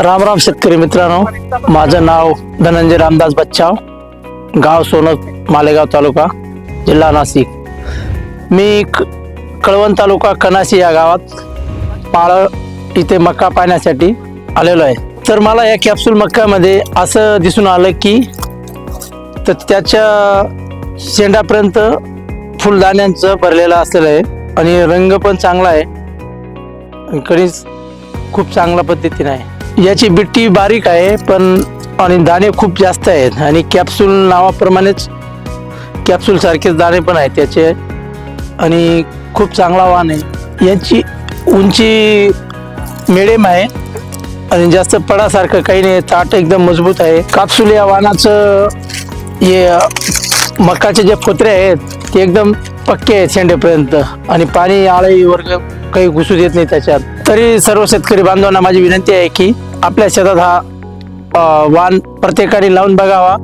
राम राम शेतकरी मित्रांनो. माझं नाव धनंजय रामदास बच्चाव. गाव सोनत मालेगाव तालुका जिल्हा नाशिक. मी क- कळवण तालुका कनाशी या गावात पाळ इथे मका पाहण्यासाठी आलेलो आहे. तर मला या कॅप्सूल मक्कामध्ये असं दिसून आलं की तर त्याच्या शेंडापर्यंत फुलदाण्यांचं भरलेलं असलेलं आहे आणि रंग पण चांगला आहे. आणि कणीस खूप चांगल्या पद्धतीने आहे. याची बिट्टी बारीक आहे पण आणि दाणे खूप जास्त आहेत. आणि कॅप्सूल नावाप्रमाणेच कॅप्सूलसारखेच दाणे पण आहेत त्याचे. आणि खूप चांगला वाण आहे. याची उंची मिडियम आहे. आणि जास्त पडासारखं काही नाही. ताट एकदम मजबूत आहे. कापसूल या वाणाचं हे मकाचे जे फोत्रे आहेत ते एकदम पक्के आहेत शेंडेपर्यंत. आणि पाणी आळी वर्ग काही घुसू देत नाही त्याच्यात. तरी सर्व शेतकरी बांधवांना माझी विनंती आहे की आपल्या शेतात हा वाण प्रत्येकाने लावून बघावा.